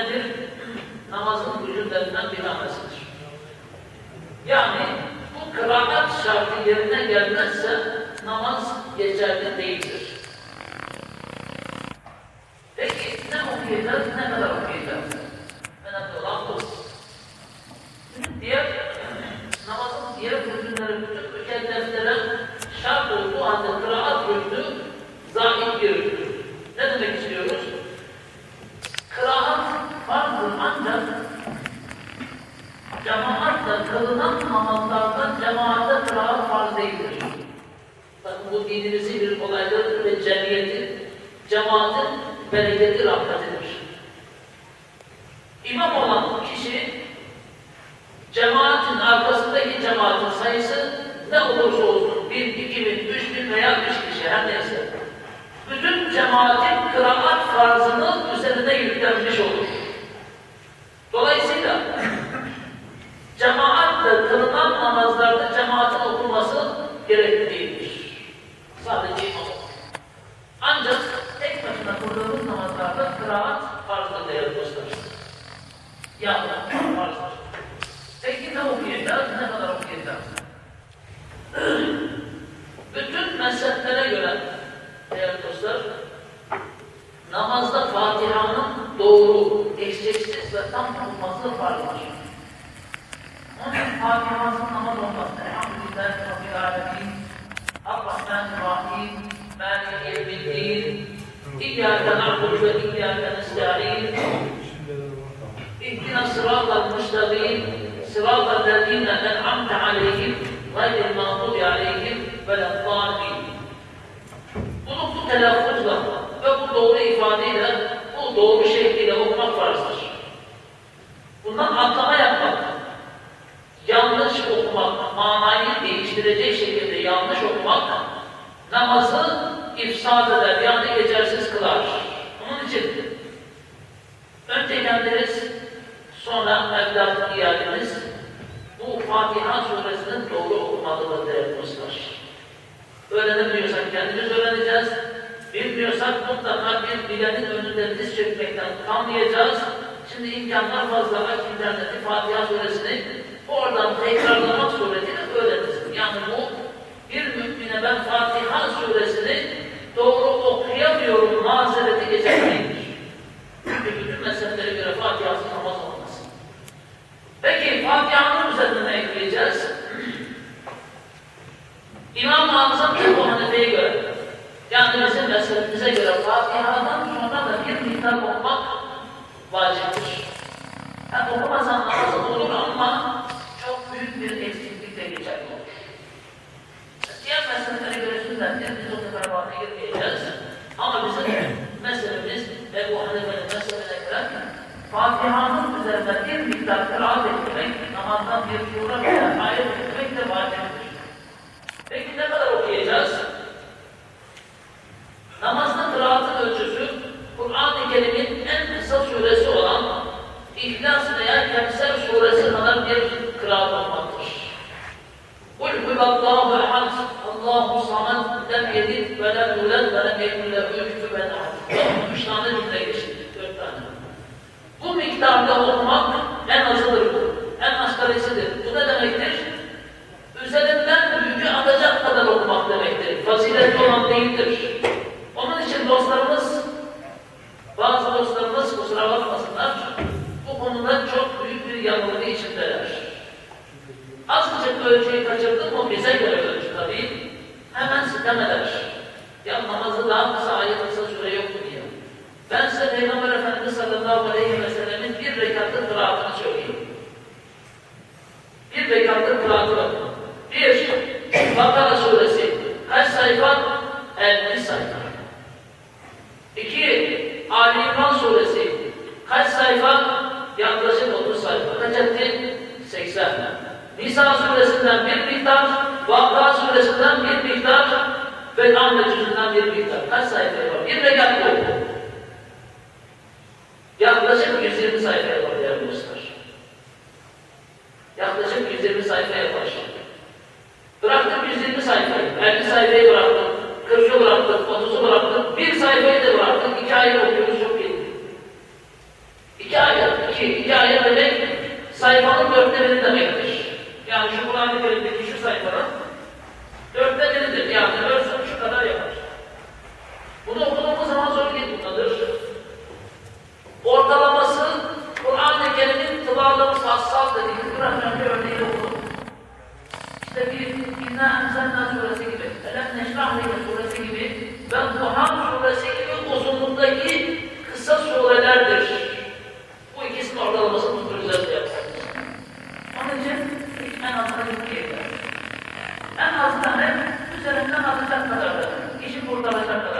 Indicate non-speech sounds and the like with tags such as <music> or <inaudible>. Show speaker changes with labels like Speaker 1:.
Speaker 1: nedir? Namazın vücudlarından bir tanesidir. Yani bu kıraat şartı yerine gelmezse namaz geçerli değildir. Peki ne okuyacağız, ne kadar okuyacağız? Önemli olan bu. Diğer, namazın diğer rükünleri bütün mükelleflere şart olduğu halde kıraat rükünü zahit bir rükün. Ne demek istiyoruz? Kıraat farzdır ancak cemaatle kılınan namazlarda cemaate kıraat farz değildir. Bakın bu dinimizin bir olaydır ve cemiyetin, cemaatin bereketi rahmetidir. İmam olan kişi cemaatin arkasındaki cemaatin sayısı ne olursa olsun bir, iki bin, üç bin veya üç kişi her neyse bütün cemaatin kıraat farzını üzerine yüklenmiş olur. Dolayısıyla cemaatle kılınan namazlarda cemaatin okunması gerekli değildir. Sadece imam. Ancak tek başına kıldığımız namazlarda kıraat farzdır değerli dostlar. Yani farzdır. Peki ne okuyacağız, ne kadar okuyacağız? <clears throat> Bütün mezheplere göre değerli dostlar, namazda Fatiha'nın doğru, eksiksiz ve tam okunması farzdır fakihansız namaz olmaz. Elhamdülillah Rabbil Alemin. Allah'tan Rahim. Mâli Yevmiddin. İyyâke na'budu ve iyyâke nesta'in. İhdina sıratal müstakim. Sıratal lezîne en'amte aleyhim. Gayril mağdubi aleyhim ve lezzâlimin. Bunu bu telaffuzla ve bu doğru ifadeyle, bu doğru şekliyle okumak farzdır. Bundan atlama değiştirecek şekilde yanlış okumak, namazı ifsad eder, yani geçersiz kılar. Onun için önce kendiniz, sonra evlat iadeniz, bu Fatiha suresinin doğru okumalıdır değerli dostlar. Öğrenemiyorsak kendimiz öğreneceğiz. Bilmiyorsak mutlaka bir bilenin önünde diz çökmekten utanmayacağız. Şimdi imkanlar fazla aç interneti Fatiha suresini oradan tekrarlamak suretiyle öğreniriz. Yani bu bir mümine ben Fatiha suresini doğru okuyamıyorum mazereti geçerliymiş. Çünkü bütün mezheplere göre Fatiha'sız namaz olmaz. Peki Fatiha'nın üzerine ne ekleyeceğiz? İmam-ı Azam Ebu Hanife'ye göre, yani bizim mezhebimize göre Fatiha'dan sonra da bir miktar okumak vaciptir. Yani okumazsan namazın olur ama çok büyük bir eksiklikle geçerli olur. Diğer mezheplere göre sünnet, biz o kadar bağına girmeyeceğiz. Ama bizim mezhebimiz Ebu Hanife'nin mezhebine göre Fatiha'nın üzerinde bir miktar kıraat etmek, namazdan bir sure veya ayet etmek de vaciptir. Peki ne kadar okuyacağız? Namazda kıraatın ölçüsü, Kur'an-ı Kerim'in en kısa suresi olan İhlas veya Kevser suresi kadar bir kıraat olmaktır. Huvallahu ehad, Allahu samad, lem yedid ve lem yulad ve lem yekun lehu küfüven ahad. Üç tane cümle geçti. Bu miktarda okumak en azıdır en asgarisidir. Bu ne demektir? üzerinden yükü atacak kadar okumak demektir. Faziletli olan değildir. Onun için dostlarımız, bazı dostlarımız kusura bakmasınlar, bu konuda çok büyük bir yanılgı içindeler. Azıcık ölçüyü kaçırdı mı bize göre ölçü tabii, hemen sitem. Ya namazı daha kısa, ayet kısa süre yok mu diye. Ben size Peygamber Efendimiz sallallahu aleyhi ve sellemin bir rekatlı kıraatını söyleyeyim. Bir rekatlı kıraatı bakın. Bir, Bakara suresi kaç sayfa? 50 sayfa. İki, Ali İmran suresi kaç sayfa? Yaklaşık 30 sayfa. Kaç etti? 80. Nisa suresinden bir miktar, Vakıa suresinden bir miktar ve Ahmet cüzünden bir miktar. Kaç sayfa var? Bir rekat bu. Yaklaşık 120 sayfa var değerli dostlar. Yaklaşık 120 sayfa yapar. Bıraktım 120 sayfayı, 50 sayfayı bıraktım, 40'ı bıraktım, 30'u bıraktım, bir sayfayı da bıraktım, iki ay okuyoruz çok iyi. İki ay ki hikaye demek sayfanın dörtte biri demektir. Yani şu Kur'an-ı Kerim'deki şu sayfanın dörtte biridir. Yani kulağlarımız hassas da değil. Biraz önce örneği okudum. İşte bir İnna Enzenna suresi gibi, Elem Neşrah suresi gibi ve Duhan suresi gibi uzunluğundaki kısa surelerdir. Bu ikisinin ortalamasını tutturacağız diye. Onun için en azından ikiye şey En azından hep üzerinden atacak kadar da, işi kurtaracak kadar.